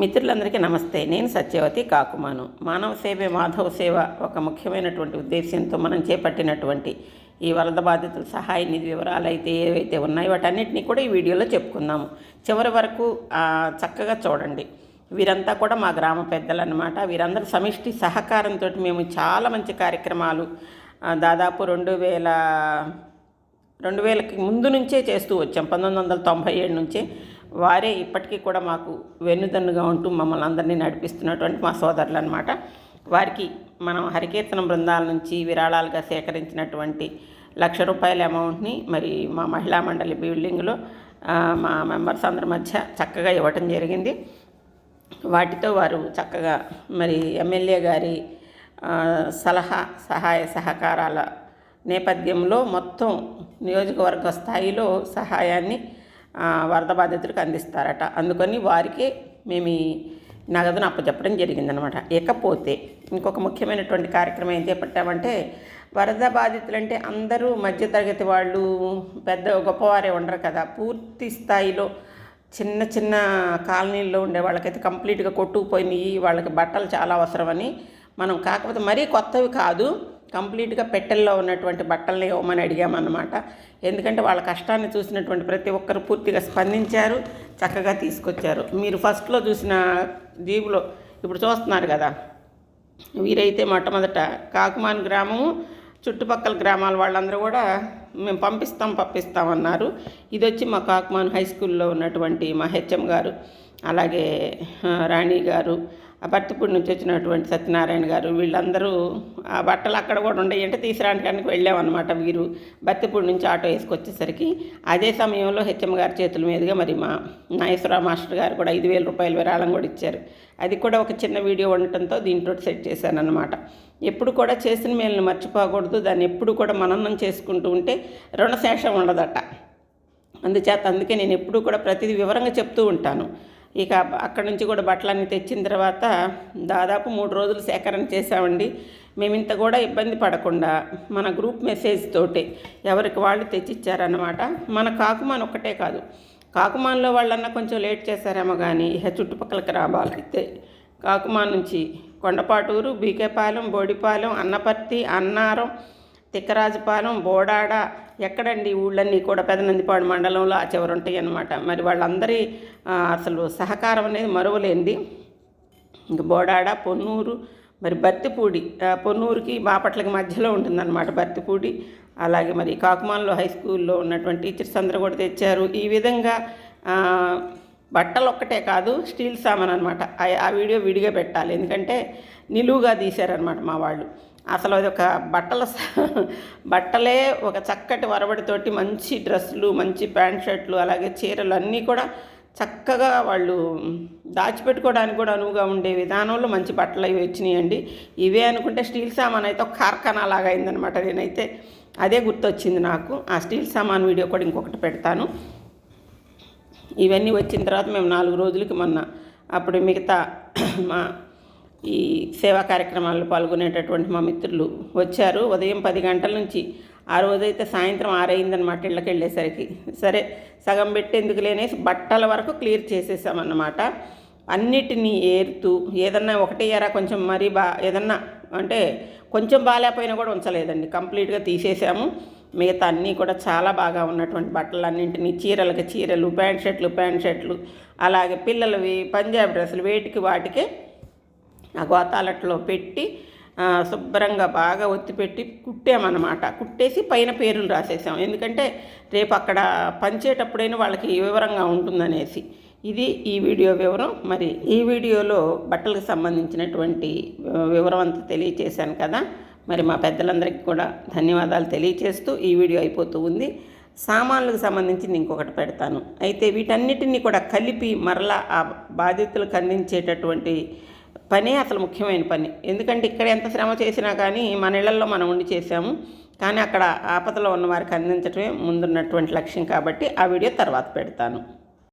మిత్రులందరికీ నమస్తే. నేను సత్యవతి కాకుమాను. మానవ సేవే మాధవ సేవ ఒక ముఖ్యమైనటువంటి ఉద్దేశంతో మనం చేపట్టినటువంటి ఈ వరద బాధితుల సహాయ నిధి వివరాలు అయితే ఏవైతే ఉన్నాయో వాటన్నిటినీ కూడా ఈ వీడియోలో చెప్పుకుందాము. చివరి వరకు చక్కగా చూడండి. వీరంతా కూడా మా గ్రామ పెద్దలన్నమాట. వీరందరూ సమిష్టి సహకారంతో మేము చాలా మంచి కార్యక్రమాలు దాదాపు రెండు వేల రెండు వేలకి ముందు నుంచే చేస్తూ వచ్చాం. పంతొమ్మిది వందల తొంభై ఏడు నుంచే. వారే ఇప్పటికీ కూడా మాకు వెన్నుదన్నుగా ఉంటూ మమ్మల్ని అందరినీ నడిపిస్తున్నటువంటి మా సోదరులు అనమాట వారికి మనం హరికీర్తన బృందాల నుంచి విరాళాలుగా సేకరించినటువంటి లక్ష రూపాయల అమౌంట్ని మరి మా మహిళా మండలి బిల్డింగ్లో మా మెంబర్స్ అందరి మధ్య చక్కగా ఇవ్వటం జరిగింది. వాటితో వారు చక్కగా మరి ఎమ్మెల్యే గారి సలహా సహాయ సహకారాల నేపథ్యంలో మొత్తం నియోజకవర్గ స్థాయిలో సహాయాన్ని వరద బాధితులకు అందిస్తారట. అందుకని వారికే మేము ఈ నగదును అప్పచెప్పడం జరిగిందనమాట. ఇకపోతే ఇంకొక ముఖ్యమైనటువంటి కార్యక్రమం ఏం చేపట్టామంటే వరద బాధితులంటే అందరూ మధ్యతరగతి వాళ్ళు పెద్ద గొప్పవారే ఉండరు కదా. పూర్తి స్థాయిలో చిన్న చిన్న కాలనీల్లో ఉండే వాళ్ళకైతే కంప్లీట్గా కొట్టుకుపోయినాయి వాళ్ళకి బట్టలు చాలా అవసరమని మనం కాకపోతే మరీ కొత్తవి కాదు కంప్లీట్గా పెట్టెల్లో ఉన్నటువంటి బట్టల్ని ఇవ్వమని అడిగామన్నమాట. ఎందుకంటే వాళ్ళ కష్టాన్ని చూసినటువంటి ప్రతి ఒక్కరు పూర్తిగా స్పందించారు చక్కగా తీసుకొచ్చారు. మీరు ఫస్ట్లో చూసిన జీబులో ఇప్పుడు చూస్తున్నారు కదా వీరైతే మొట్టమొదట కాకుమాన్ గ్రామము చుట్టుపక్కల గ్రామాల వాళ్ళందరూ కూడా మేము పంపిస్తాం పంపిస్తామన్నారు ఇది వచ్చి మా కాకుమాన్ హై స్కూల్లో ఉన్నటువంటి మా హెచ్ఎం గారు అలాగే రాణి గారు ఆ భర్తపూడి నుంచి వచ్చినటువంటి సత్యనారాయణ గారు వీళ్ళందరూ ఆ బట్టలు అక్కడ కూడా ఉండే అంటే తీసుకురావడానికి వెళ్ళామన్నమాట వీరు. భర్తపూడి నుంచి ఆటో వేసుకొచ్చేసరికి అదే సమయంలో హెచ్ఎం గారి చేతుల మీదుగా మరి మా నాగేశ్వరరావు మాస్టర్ గారు కూడా ఐదు వేల రూపాయలు విరాళం కూడా ఇచ్చారు. అది కూడా ఒక చిన్న వీడియో ఉండటంతో దీంట్లో సెట్ చేశాను అనమాట ఎప్పుడు కూడా చేసిన మేలను మర్చిపోకూడదు. దాన్ని ఎప్పుడు కూడా మననం చేసుకుంటూ ఉంటే రుణశేషం ఉండదట. అందుచేత అందుకే నేను ఎప్పుడూ కూడా ప్రతిదీ వివరంగా చెప్తూ ఉంటాను. ఇక అక్కడి నుంచి కూడా బట్టలన్నీ తెచ్చిన తర్వాత దాదాపు మూడు రోజులు సేకరణ చేసామండి మేము ఇంత కూడా ఇబ్బంది పడకుండా మన గ్రూప్ మెసేజ్ తోటే ఎవరికి వాళ్ళు తెచ్చిచ్చారన్నమాట. మన కాకుమాన్ ఒక్కటే కాదు. కాకుమాన్లో వాళ్ళన్నా కొంచెం లేట్ చేశారేమో కానీ ఇక చుట్టుపక్కల గ్రామాలైతే కాకుమాన్ నుంచి కొండపాటూరు బీకేపాలెం బోడిపాలెం అన్నపర్తి అన్నారం తిక్కరాజుపాలెం బోడాడ ఎక్కడండి ఊళ్ళన్నీ కూడా పెదనందిపాడు మండలంలో ఆ చివరు ఉంటాయి అన్నమాట మరి వాళ్ళందరి అసలు సహకారం అనేది మరువలేనిది. ఇంక బోడాడ పొన్నూరు మరి బత్తిపూడి పొన్నూరుకి బాపట్లకి మధ్యలో ఉంటుందన్నమాట బత్తిపూడి. అలాగే మరి కాకుమాన్లో హై స్కూల్లో ఉన్నటువంటి టీచర్స్ అందరూ కూడా తెచ్చారు. ఈ విధంగా బట్టలు ఒక్కటే కాదు స్టీల్ సామాన్ అనమాట ఆ వీడియో విడిగా పెట్టాలి. ఎందుకంటే నిలువుగా తీశారనమాట మా వాళ్ళు. అసలు అది ఒక బట్టల బట్టలే ఒక చక్కటి వరబడితోటి మంచి డ్రెస్సులు మంచి ప్యాంట్ షర్ట్లు అలాగే చీరలు అన్నీ కూడా చక్కగా వాళ్ళు దాచిపెట్టుకోవడానికి కూడా అనువుగా ఉండే విధానంలో మంచి బట్టలు అవి వచ్చినాయండి. ఇవే అనుకుంటే స్టీల్ సామాన్ అయితే ఒక కార్ఖానా లాగా అయిందనమాట నేనైతే అదే గుర్తొచ్చింది నాకు. ఆ స్టీల్ సామాన్ వీడియో కూడా ఇంకొకటి పెడతాను. ఇవన్నీ వచ్చిన తర్వాత మేము నాలుగు రోజులకి మొన్న అప్పుడు మిగతా మా ఈ సేవా కార్యక్రమాల్లో పాల్గొనేటటువంటి మా మిత్రులు వచ్చారు. ఉదయం పది గంటల నుంచి ఆ రోజైతే సాయంత్రం ఆరైందనమాట ఇళ్ళకి వెళ్ళేసరికి. సరే సగం పెట్టేందుకు లేని బట్టల వరకు క్లియర్ చేసేసామన్నమాట. అన్నిటినీ ఏరుతూ ఏదన్నా ఒకటే ఎరా కొంచెం మరీ బా ఏదన్నా అంటే కొంచెం బాగాలేకపోయినా కూడా ఉంచలేదండి. కంప్లీట్గా తీసేసాము. మిగతా అన్నీ కూడా చాలా బాగా ఉన్నటువంటి బట్టలన్నింటినీ చీరలకి చీరలు ప్యాంట్ షర్ట్లు ప్యాంట్ షర్ట్లు అలాగే పిల్లలవి పంజాబ్ డ్రెస్సులు వేటికి వాటికే ఆ గోతాలట్లో పెట్టి శుభ్రంగా బాగా ఒత్తిపెట్టి కుట్టామన్నమాట. కుట్టేసి పైన పేర్లు రాసేసాం. ఎందుకంటే రేపు అక్కడ పంచేటప్పుడైనా వాళ్ళకి వివరంగా ఉంటుందనేసి. ఇది ఈ వీడియో వివరం. మరి ఈ వీడియోలో బట్టలకు సంబంధించినటువంటి వివరం అంతా తెలియచేశాను కదా. మరి మా పెద్దలందరికీ కూడా ధన్యవాదాలు తెలియచేస్తూ ఈ వీడియో అయిపోతూ ఉంది. సామాన్లకు సంబంధించి ఇంకొకటి పెడతాను. అయితే వీటన్నిటిని కూడా కలిపి మరలా ఆ బాధితులకు అందించేటటువంటి పనే అసలు ముఖ్యమైన పని. ఎందుకంటే ఇక్కడ ఎంత శ్రమ చేసినా కానీ మన ఇళ్ళలో మనం ఉండి చేసాము కానీ అక్కడ ఆపదలో ఉన్న వారికి అందించడమే ముందున్నటువంటి లక్ష్యం కాబట్టి ఆ వీడియో తర్వాత పెడతాను.